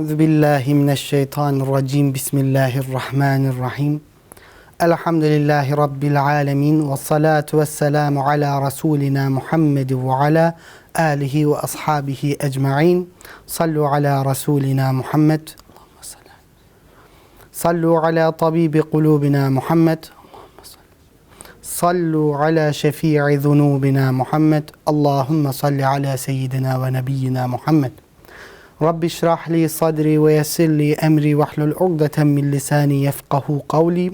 أعوذ بالله من الشيطان الرجيم. بسم الله الرحمن الرحيم. الحمد لله رب العالمين والصلاة والسلام على رسولنا محمد وعلى آله وأصحابه أجمعين. صلوا على رسولنا محمد. صلوا على طبيب قلوبنا محمد. صلوا على شفيع ذنوبنا محمد. اللهم صل على سيدنا ونبينا محمد. رب اشرح لي صدري ويسر لي أمري واحلل عقدة من لساني يفقه قولي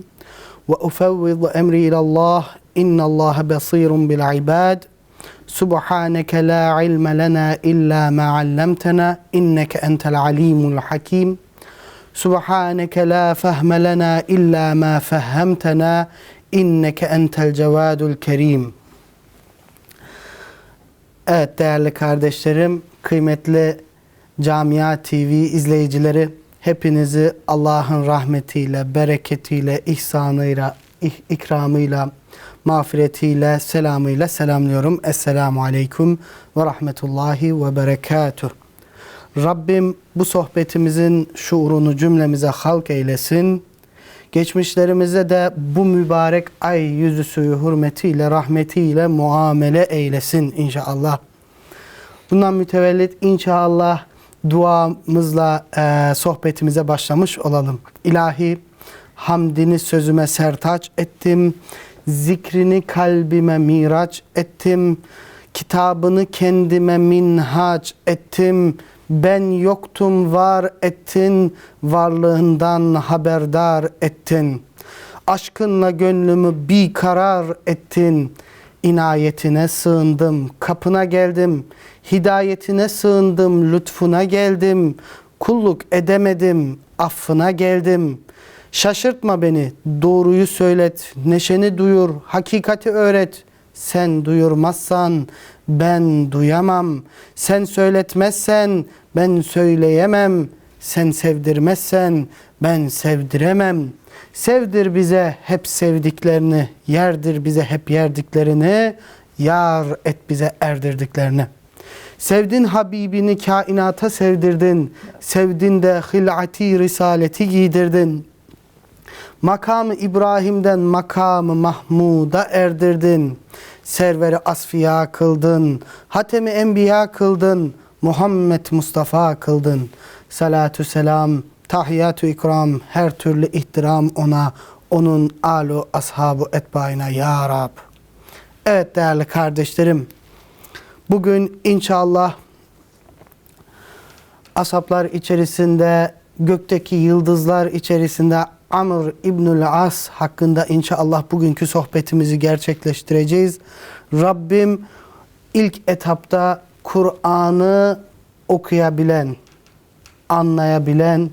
وأفوض أمري إلى الله. إن الله بصير بالعباد. سبحانك لا علم لنا إلا ما علمتنا. إنك أنت العليم الحكيم. سبحانك لا فهم لنا إلا ما فهمتنا. إنك أنت الجواد الكريم. Evet değerli kardeşlerim, kıymetli Camia TV izleyicileri hepinizi Allah'ın rahmetiyle, bereketiyle, ihsanıyla, ih- ikramıyla, mağfiretiyle, selamıyla selamlıyorum. Esselamu Aleyküm ve Rahmetullahi ve Berekatuh. Rabbim bu sohbetimizin şuurunu cümlemize halk eylesin. Geçmişlerimize de bu mübarek ay yüzü suyu hürmetiyle, rahmetiyle muamele eylesin inşallah. Bundan mütevellit inşallah duamızla e, sohbetimize başlamış olalım. İlahi hamdini sözüme sertaç ettim. Zikrini kalbime miraç ettim. Kitabını kendime minhaç ettim. Ben yoktum var ettin. Varlığından haberdar ettin. Aşkınla gönlümü bir karar ettin. İnayetine sığındım, kapına geldim. Hidayetine sığındım, lütfuna geldim. Kulluk edemedim, affına geldim. Şaşırtma beni, doğruyu söylet, neşeni duyur, hakikati öğret. Sen duyurmazsan ben duyamam. Sen söyletmezsen ben söyleyemem. Sen sevdirmezsen ben sevdiremem. Sevdir bize hep sevdiklerini, yerdir bize hep yerdiklerini, yar et bize erdirdiklerini. Sevdin Habibini kainata sevdirdin, sevdin de hilati risaleti giydirdin. Makamı İbrahim'den makamı Mahmud'a erdirdin. Serveri asfiya kıldın, hatemi enbiya kıldın, Muhammed Mustafa kıldın. Salatü selam, tahiyyatü ikram, her türlü ihtiram ona, onun alu ashabu etbaina ya Rab. Evet değerli kardeşlerim, bugün inşallah asaplar içerisinde, gökteki yıldızlar içerisinde Amr İbnül As hakkında inşallah bugünkü sohbetimizi gerçekleştireceğiz. Rabbim ilk etapta Kur'an'ı okuyabilen, anlayabilen,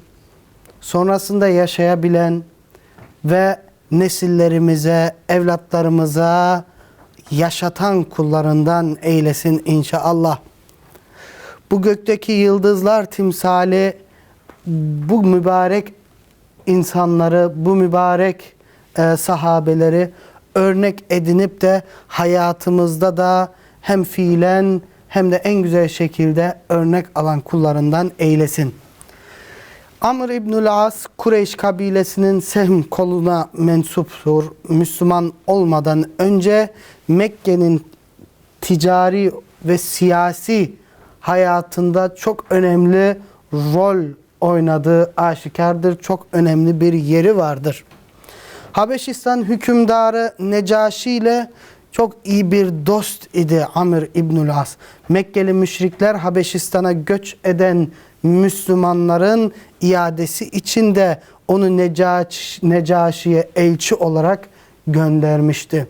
sonrasında yaşayabilen ve nesillerimize, evlatlarımıza yaşatan kullarından eylesin inşallah. Bu gökteki yıldızlar timsali bu mübarek insanları, bu mübarek e, sahabeleri örnek edinip de hayatımızda da hem fiilen hem de en güzel şekilde örnek alan kullarından eylesin. Amr İbnül As Kureyş kabilesinin Sehm koluna mensuptur. Müslüman olmadan önce Mekke'nin ticari ve siyasi hayatında çok önemli rol oynadığı aşikardır. Çok önemli bir yeri vardır. Habeşistan hükümdarı Necaşi ile çok iyi bir dost idi Amr İbnül As. Mekkeli müşrikler Habeşistan'a göç eden Müslümanların iadesi için de onu Necaş, Necaşi'ye elçi olarak göndermişti.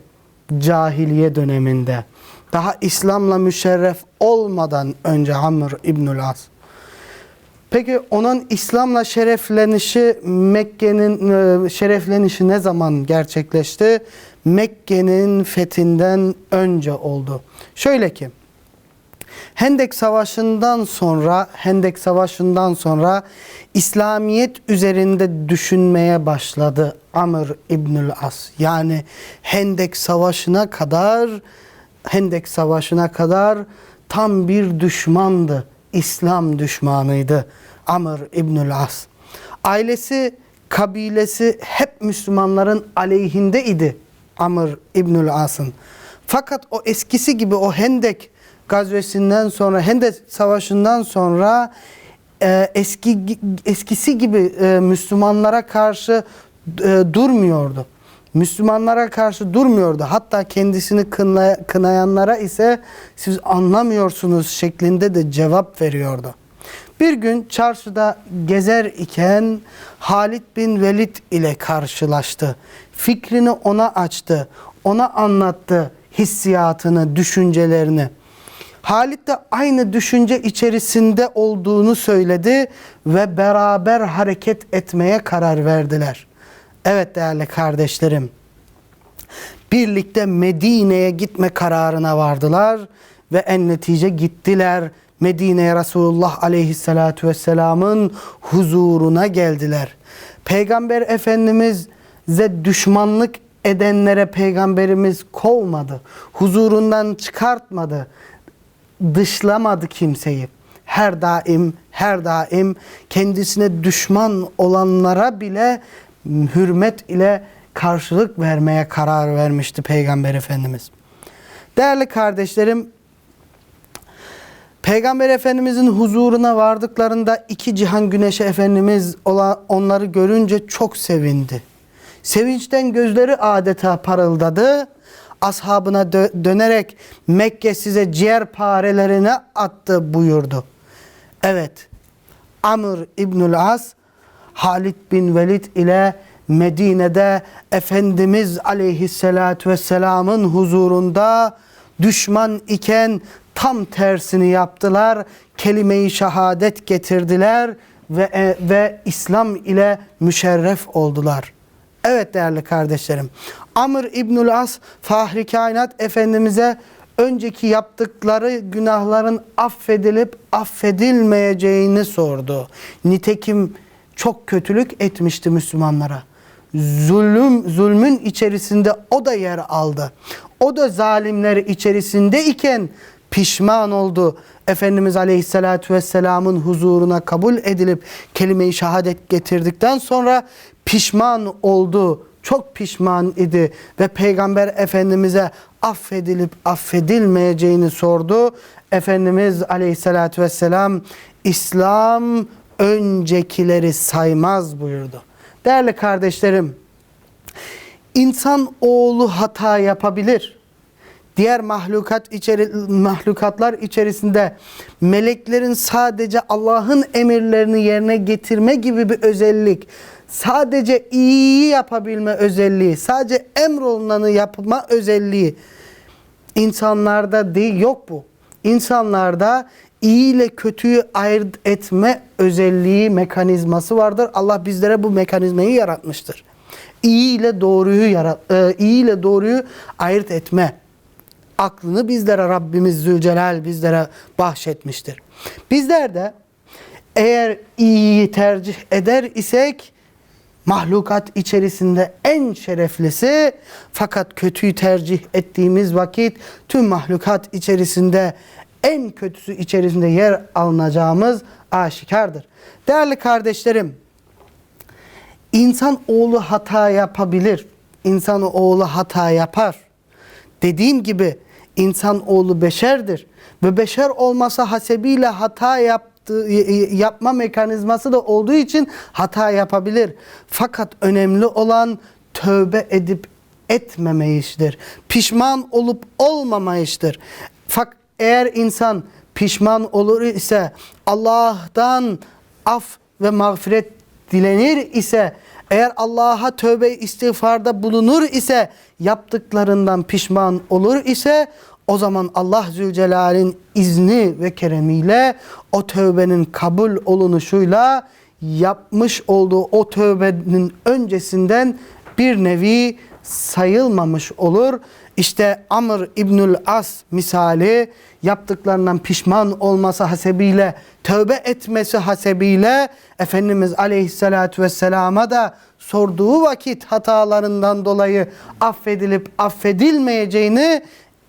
Cahiliye döneminde. Daha İslam'la müşerref olmadan önce Amr İbnül As. Peki onun İslam'la şereflenişi Mekke'nin e, şereflenişi ne zaman gerçekleşti? Mekke'nin fethinden önce oldu. Şöyle ki Hendek Savaşı'ndan sonra Hendek Savaşı'ndan sonra İslamiyet üzerinde düşünmeye başladı Amr İbnül As. Yani Hendek Savaşı'na kadar Hendek Savaşı'na kadar tam bir düşmandı. İslam düşmanıydı. Amr İbnül As. Ailesi, kabilesi hep Müslümanların aleyhinde idi Amr İbnül As'ın. Fakat o eskisi gibi o Hendek gazvesinden sonra, Hendek savaşından sonra e, eski eskisi gibi e, Müslümanlara karşı e, durmuyordu. Müslümanlara karşı durmuyordu. Hatta kendisini kına, kınayanlara ise siz anlamıyorsunuz şeklinde de cevap veriyordu. Bir gün çarşıda gezer iken Halid bin Velid ile karşılaştı. Fikrini ona açtı. Ona anlattı hissiyatını, düşüncelerini. Halit de aynı düşünce içerisinde olduğunu söyledi ve beraber hareket etmeye karar verdiler. Evet değerli kardeşlerim. Birlikte Medine'ye gitme kararına vardılar ve en netice gittiler. Medine'ye Resulullah Aleyhisselatü Vesselam'ın huzuruna geldiler. Peygamber Efendimiz'e düşmanlık edenlere Peygamberimiz kovmadı. Huzurundan çıkartmadı. Dışlamadı kimseyi. Her daim, her daim kendisine düşman olanlara bile hürmet ile karşılık vermeye karar vermişti Peygamber Efendimiz. Değerli kardeşlerim, Peygamber Efendimizin huzuruna vardıklarında iki cihan güneşi Efendimiz onları görünce çok sevindi. Sevinçten gözleri adeta parıldadı. Ashabına dö dönerek Mekke size ciğer parelerine attı buyurdu. Evet, Amr İbnül As, Halid bin Velid ile Medine'de Efendimiz Aleyhisselatü Vesselam'ın huzurunda düşman iken tam tersini yaptılar. Kelime-i şehadet getirdiler ve, e, ve İslam ile müşerref oldular. Evet değerli kardeşlerim. Amr İbnül As Fahri Kainat Efendimiz'e önceki yaptıkları günahların affedilip affedilmeyeceğini sordu. Nitekim çok kötülük etmişti Müslümanlara. Zulüm, zulmün içerisinde o da yer aldı. O da zalimler içerisinde iken pişman oldu. Efendimiz Aleyhisselatü Vesselam'ın huzuruna kabul edilip kelime-i şehadet getirdikten sonra pişman oldu. Çok pişman idi ve Peygamber Efendimiz'e affedilip affedilmeyeceğini sordu. Efendimiz Aleyhisselatü Vesselam İslam öncekileri saymaz buyurdu. Değerli kardeşlerim, insan oğlu hata yapabilir diğer mahlukat içeri, mahlukatlar içerisinde meleklerin sadece Allah'ın emirlerini yerine getirme gibi bir özellik, sadece iyi yapabilme özelliği, sadece emrolunanı yapma özelliği insanlarda değil yok bu. İnsanlarda iyi ile kötüyü ayırt etme özelliği mekanizması vardır. Allah bizlere bu mekanizmayı yaratmıştır. İyi ile doğruyu yarat, e, iyi ile doğruyu ayırt etme aklını bizlere Rabbimiz Zülcelal bizlere bahşetmiştir. Bizler de eğer iyiyi tercih eder isek mahlukat içerisinde en şereflisi fakat kötüyü tercih ettiğimiz vakit tüm mahlukat içerisinde en kötüsü içerisinde yer alınacağımız aşikardır. Değerli kardeşlerim, insan oğlu hata yapabilir. İnsan oğlu hata yapar. Dediğim gibi insan oğlu beşerdir ve beşer olmasa hasebiyle hata yaptığı yapma mekanizması da olduğu için hata yapabilir. Fakat önemli olan tövbe edip etmemeyiştir. Pişman olup olmamayıştır. Fakat eğer insan pişman olur ise Allah'tan af ve mağfiret dilenir ise eğer Allah'a tövbe istiğfarda bulunur ise yaptıklarından pişman olur ise o zaman Allah Zülcelal'in izni ve keremiyle o tövbenin kabul olunuşuyla yapmış olduğu o tövbenin öncesinden bir nevi sayılmamış olur. İşte Amr İbnül As misali yaptıklarından pişman olması hasebiyle, tövbe etmesi hasebiyle Efendimiz Aleyhisselatü Vesselam'a da sorduğu vakit hatalarından dolayı affedilip affedilmeyeceğini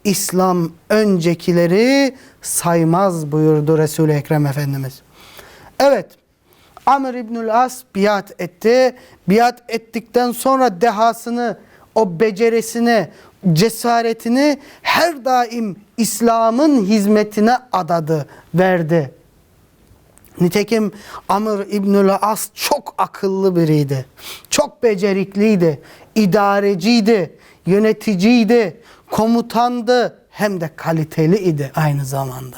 İslam öncekileri saymaz buyurdu Resul-i Ekrem Efendimiz. Evet, Amr İbnül As biat etti. Biat ettikten sonra dehasını, o becerisini, cesaretini her daim İslam'ın hizmetine adadı, verdi. Nitekim Amr İbnül As çok akıllı biriydi. Çok becerikliydi. idareciydi, yöneticiydi, komutandı hem de kaliteli idi aynı zamanda.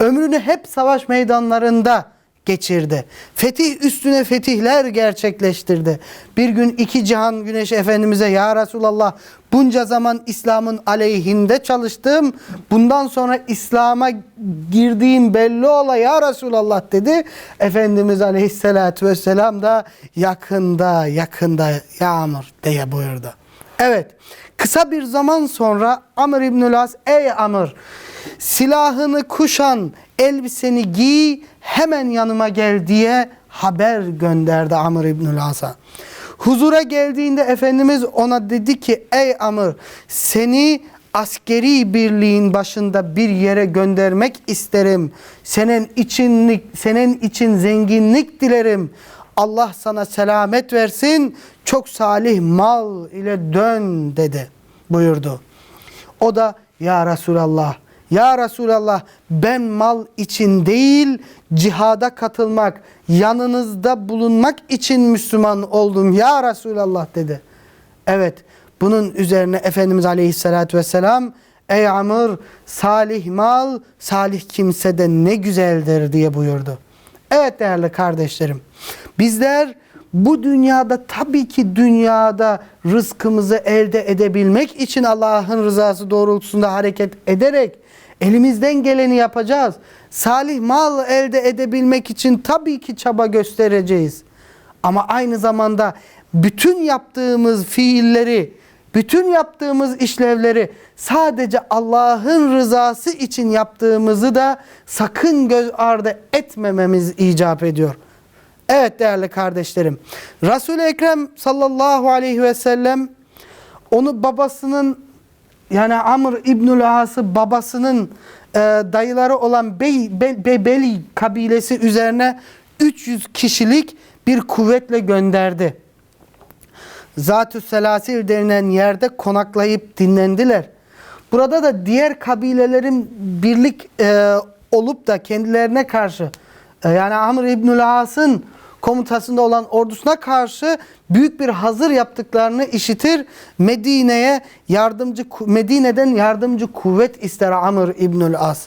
Ömrünü hep savaş meydanlarında geçirdi. Fetih üstüne fetihler gerçekleştirdi. Bir gün iki cihan güneşi Efendimiz'e ya Resulallah bunca zaman İslam'ın aleyhinde çalıştım. Bundan sonra İslam'a girdiğim belli ola ya Resulallah dedi. Efendimiz Aleyhisselatü Vesselam da yakında yakında ya Amr diye buyurdu. Evet kısa bir zaman sonra Amr İbnül As ey Amr silahını kuşan elbiseni giy hemen yanıma gel diye haber gönderdi Amr İbnül As'a. Huzura geldiğinde Efendimiz ona dedi ki ey Amr seni askeri birliğin başında bir yere göndermek isterim. Senin için senin için zenginlik dilerim. Allah sana selamet versin. Çok salih mal ile dön dedi buyurdu. O da ya Resulallah ya Resulallah ben mal için değil cihada katılmak, yanınızda bulunmak için Müslüman oldum ya Resulallah dedi. Evet bunun üzerine Efendimiz Aleyhisselatü Vesselam ey Amr salih mal salih kimsede ne güzeldir diye buyurdu. Evet değerli kardeşlerim bizler bu dünyada tabii ki dünyada rızkımızı elde edebilmek için Allah'ın rızası doğrultusunda hareket ederek elimizden geleni yapacağız. Salih mal elde edebilmek için tabii ki çaba göstereceğiz. Ama aynı zamanda bütün yaptığımız fiilleri, bütün yaptığımız işlevleri sadece Allah'ın rızası için yaptığımızı da sakın göz ardı etmememiz icap ediyor. Evet değerli kardeşlerim. Resul-i Ekrem sallallahu aleyhi ve sellem onu babasının yani Amr İbnül As'ı babasının e, dayıları olan Bey, Be, Be, Beli kabilesi üzerine 300 kişilik bir kuvvetle gönderdi. Zatü Selasil denilen yerde konaklayıp dinlendiler. Burada da diğer kabilelerin birlik e, olup da kendilerine karşı e, yani Amr İbnül As'ın komutasında olan ordusuna karşı büyük bir hazır yaptıklarını işitir. Medine'ye yardımcı Medine'den yardımcı kuvvet ister Amr İbnül As.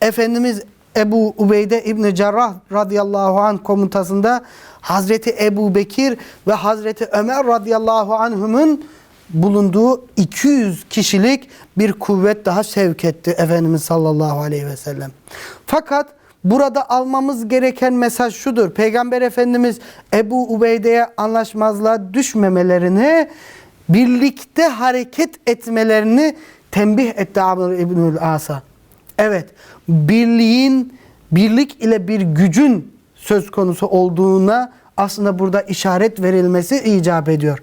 Efendimiz Ebu Ubeyde İbni Cerrah radıyallahu anh komutasında Hazreti Ebu Bekir ve Hazreti Ömer radıyallahu anhümün bulunduğu 200 kişilik bir kuvvet daha sevk etti Efendimiz sallallahu aleyhi ve sellem. Fakat Burada almamız gereken mesaj şudur. Peygamber Efendimiz Ebu Ubeyde'ye anlaşmazlığa düşmemelerini, birlikte hareket etmelerini tembih etti Amr İbnül As'a. Evet, birliğin, birlik ile bir gücün söz konusu olduğuna aslında burada işaret verilmesi icap ediyor.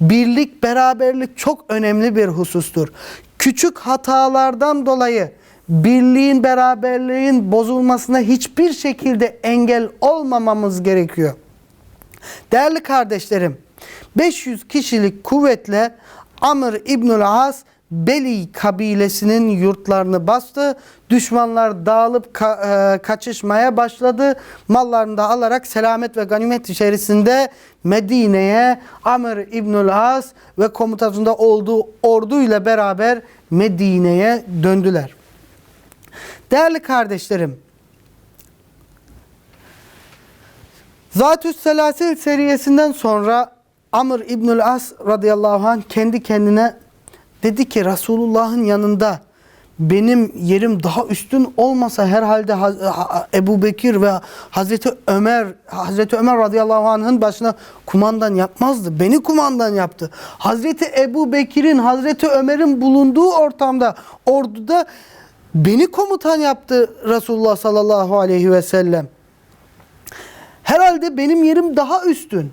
Birlik, beraberlik çok önemli bir husustur. Küçük hatalardan dolayı birliğin, beraberliğin bozulmasına hiçbir şekilde engel olmamamız gerekiyor. Değerli kardeşlerim, 500 kişilik kuvvetle Amr İbnül As Beli kabilesinin yurtlarını bastı. Düşmanlar dağılıp ka e, kaçışmaya başladı. Mallarını da alarak selamet ve ganimet içerisinde Medine'ye Amr İbnül As ve komutasında olduğu orduyla beraber Medine'ye döndüler. Değerli kardeşlerim, Zatü Selasil seriyesinden sonra Amr İbnül As radıyallahu anh kendi kendine dedi ki Resulullah'ın yanında benim yerim daha üstün olmasa herhalde Ebu Bekir ve Hazreti Ömer Hazreti Ömer radıyallahu anh'ın başına kumandan yapmazdı. Beni kumandan yaptı. Hazreti Ebu Bekir'in Hazreti Ömer'in bulunduğu ortamda orduda Beni komutan yaptı Resulullah sallallahu aleyhi ve sellem. Herhalde benim yerim daha üstün.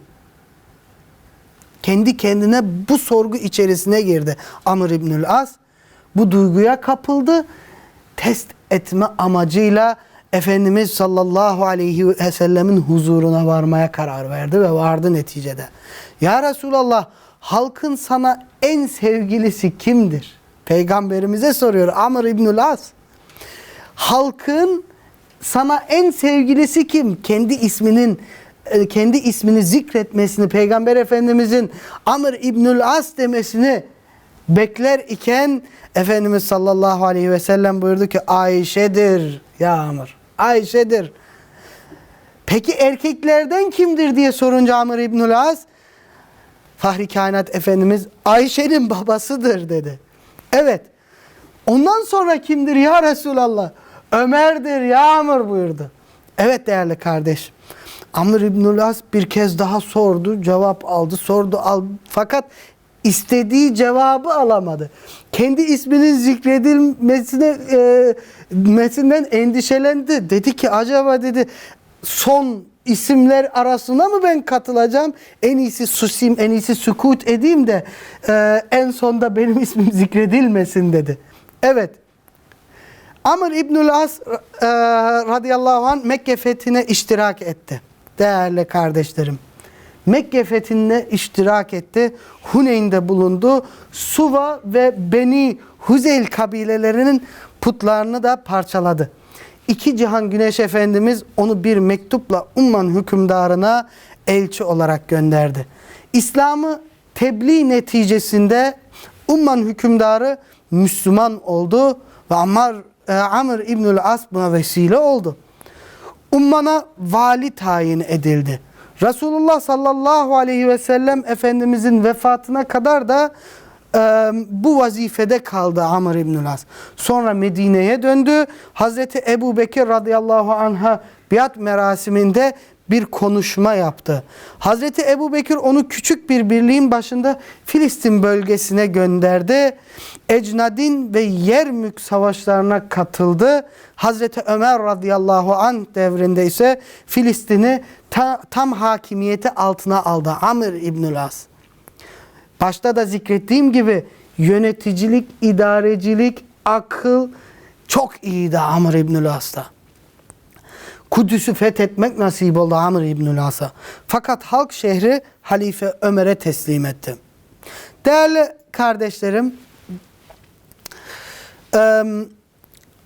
Kendi kendine bu sorgu içerisine girdi. Amr İbnül As bu duyguya kapıldı. Test etme amacıyla Efendimiz sallallahu aleyhi ve sellemin huzuruna varmaya karar verdi ve vardı neticede. Ya Resulallah halkın sana en sevgilisi kimdir? Peygamberimize soruyor Amr İbnül As. Halkın sana en sevgilisi kim? Kendi isminin e, kendi ismini zikretmesini, Peygamber Efendimizin Amr İbnül As demesini bekler iken Efendimiz sallallahu aleyhi ve sellem buyurdu ki Ayşe'dir ya Amr. Ayşe'dir. Peki erkeklerden kimdir diye sorunca Amr İbnül As Fahri Kainat Efendimiz Ayşe'nin babasıdır dedi. Evet. Ondan sonra kimdir ya Resulallah? Ömer'dir ya Amr buyurdu. Evet değerli kardeş. Amr İbnül As bir kez daha sordu, cevap aldı, sordu, al. Fakat istediği cevabı alamadı. Kendi isminin zikredilmesine e, mesinden endişelendi. Dedi ki acaba dedi son isimler arasına mı ben katılacağım? En iyisi susayım, en iyisi sükut edeyim de e, en sonda benim ismim zikredilmesin dedi. Evet. Amr İbnül As e, radıyallahu anh Mekke fethine iştirak etti. Değerli kardeşlerim. Mekke fethine iştirak etti. Huneyn'de bulundu. Suva ve Beni Huzeyl kabilelerinin putlarını da parçaladı. İki cihan güneş efendimiz onu bir mektupla Umman hükümdarına elçi olarak gönderdi. İslam'ı tebliğ neticesinde Umman hükümdarı Müslüman oldu ve Ammar, e, Amr İbnül As buna vesile oldu. Umman'a vali tayin edildi. Resulullah sallallahu aleyhi ve sellem Efendimizin vefatına kadar da bu vazifede kaldı Amr İbnül As. Sonra Medine'ye döndü. Hazreti Ebu Bekir radıyallahu anh'a biat merasiminde bir konuşma yaptı. Hazreti Ebu Bekir onu küçük bir birliğin başında Filistin bölgesine gönderdi. Ecnadin ve Yermük savaşlarına katıldı. Hazreti Ömer radıyallahu anh devrinde ise Filistin'i ta, tam hakimiyeti altına aldı. Amr İbnül As. Başta da zikrettiğim gibi yöneticilik, idarecilik, akıl çok iyiydi Amr İbnül As'ta. Kudüs'ü fethetmek nasip oldu Amr İbnül As'a. Fakat halk şehri Halife Ömer'e teslim etti. Değerli kardeşlerim,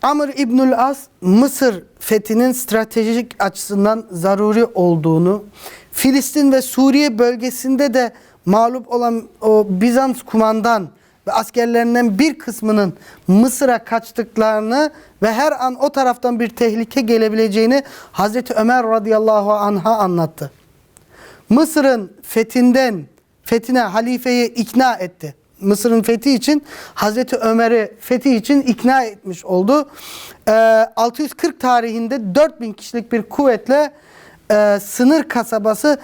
Amr İbnül As Mısır fethinin stratejik açısından zaruri olduğunu, Filistin ve Suriye bölgesinde de mağlup olan o Bizans kumandan ve askerlerinden bir kısmının Mısır'a kaçtıklarını ve her an o taraftan bir tehlike gelebileceğini Hazreti Ömer radıyallahu anh'a anlattı. Mısır'ın fethinden fethine halifeyi ikna etti. Mısır'ın fethi için Hazreti Ömer'i fethi için ikna etmiş oldu. Ee, 640 tarihinde 4000 kişilik bir kuvvetle e, sınır kasabası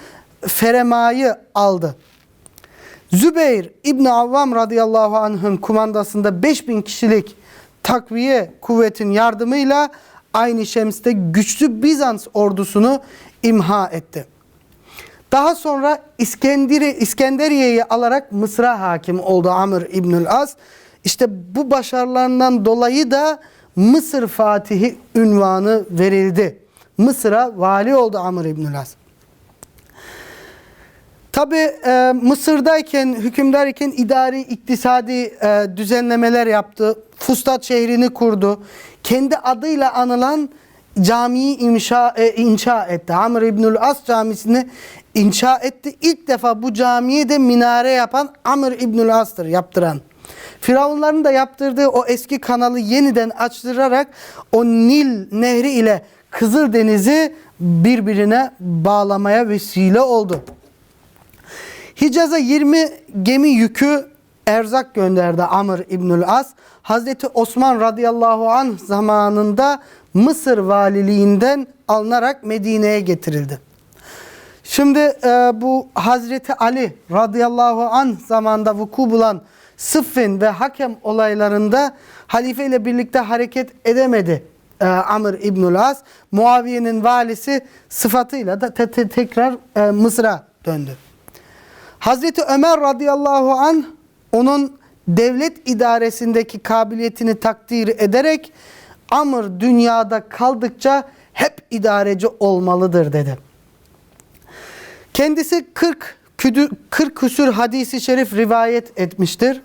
Ferema'yı aldı. Zübeyir İbni Avvam radıyallahu anh'ın kumandasında 5000 kişilik takviye kuvvetin yardımıyla aynı Şems'te güçlü Bizans ordusunu imha etti. Daha sonra İskenderi, İskenderiye'yi alarak Mısır'a hakim oldu Amr İbnül As. İşte bu başarılarından dolayı da Mısır Fatihi ünvanı verildi. Mısır'a vali oldu Amr İbnül As. Tabi e, Mısır'dayken, hükümdar idari, iktisadi e, düzenlemeler yaptı. Fustat şehrini kurdu. Kendi adıyla anılan camiyi inşa, e, inşa etti. Amr İbnül As camisini inşa etti. İlk defa bu camiye de minare yapan Amr İbnül As'tır yaptıran. Firavunların da yaptırdığı o eski kanalı yeniden açtırarak o Nil nehri ile Kızıldeniz'i birbirine bağlamaya vesile oldu. Hicaz'a 20 gemi yükü erzak gönderdi Amr İbnül As. Hazreti Osman radıyallahu anh zamanında Mısır valiliğinden alınarak Medine'ye getirildi. Şimdi e, bu Hazreti Ali radıyallahu anh zamanda vuku bulan Sıffin ve Hakem olaylarında halife ile birlikte hareket edemedi e, Amr İbnül As. Muaviye'nin valisi sıfatıyla da te te tekrar e, Mısır'a döndü. Hazreti Ömer radıyallahu an onun devlet idaresindeki kabiliyetini takdir ederek Amr dünyada kaldıkça hep idareci olmalıdır dedi. Kendisi 40 küdü- 40 küsür hadisi şerif rivayet etmiştir.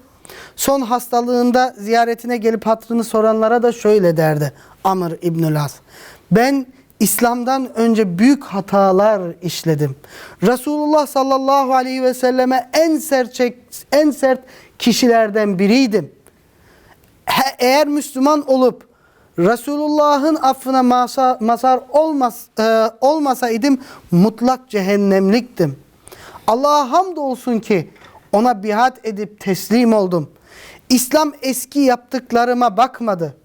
Son hastalığında ziyaretine gelip hatrını soranlara da şöyle derdi Amr İbnül As. Ben İslam'dan önce büyük hatalar işledim. Resulullah sallallahu aleyhi ve selleme en sert en sert kişilerden biriydim. He- eğer Müslüman olup Resulullah'ın affına masa, mazhar olmaz, e, olmasaydım mutlak cehennemliktim. Allah'a hamdolsun ki ona biat edip teslim oldum. İslam eski yaptıklarıma bakmadı.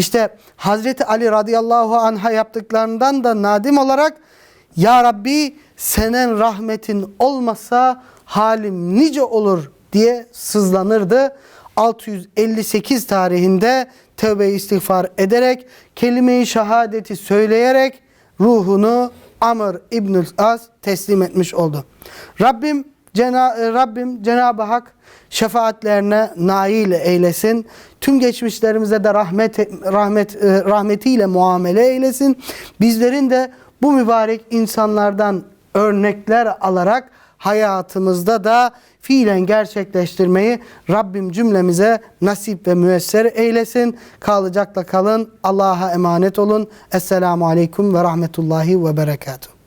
İşte Hazreti Ali radıyallahu anh'a yaptıklarından da nadim olarak Ya Rabbi senin rahmetin olmasa halim nice olur diye sızlanırdı. 658 tarihinde tövbe istiğfar ederek kelime-i şehadeti söyleyerek ruhunu Amr İbnül As teslim etmiş oldu. Rabbim Cena Rabbim Cenab-ı Hak şefaatlerine nail eylesin. Tüm geçmişlerimize de rahmet rahmet e, rahmetiyle muamele eylesin. Bizlerin de bu mübarek insanlardan örnekler alarak hayatımızda da fiilen gerçekleştirmeyi Rabbim cümlemize nasip ve müesser eylesin. Kalacakla kalın. Allah'a emanet olun. Esselamu Aleyküm ve Rahmetullahi ve Berekatuhu.